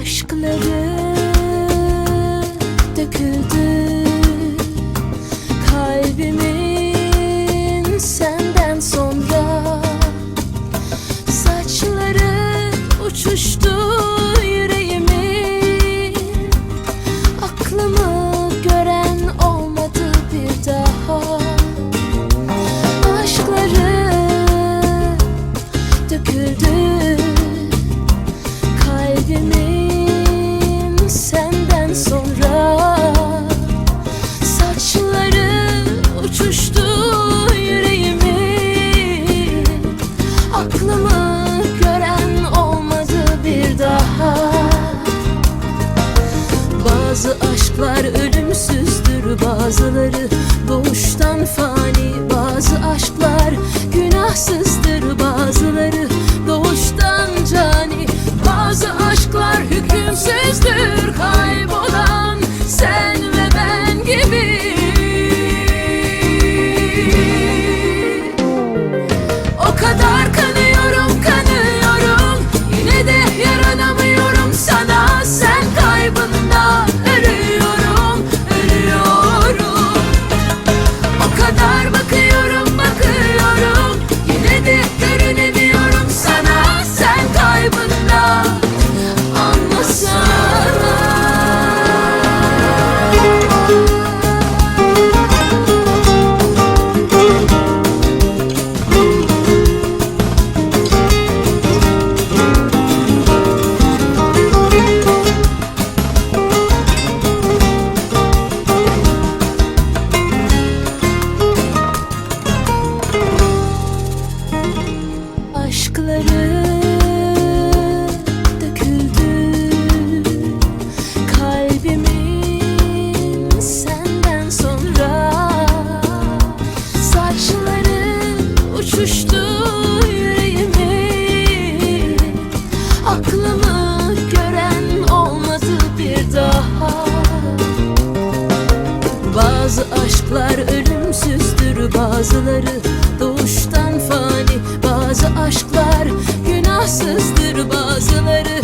aşkları döküldü. Bazı aşklar ölümsüzdür Bazıları doğuştan fani. Bazı aşklar günahsızdır Bazıları doğuştan cani. Bazı aşklar hükümsüzdür kaybol uçuştu yüreğimi aklımı gören olmadı bir daha. Bazı aşklar ölümsüzdür bazıları doğuştan fani. Bazı aşklar günahsızdır bazıları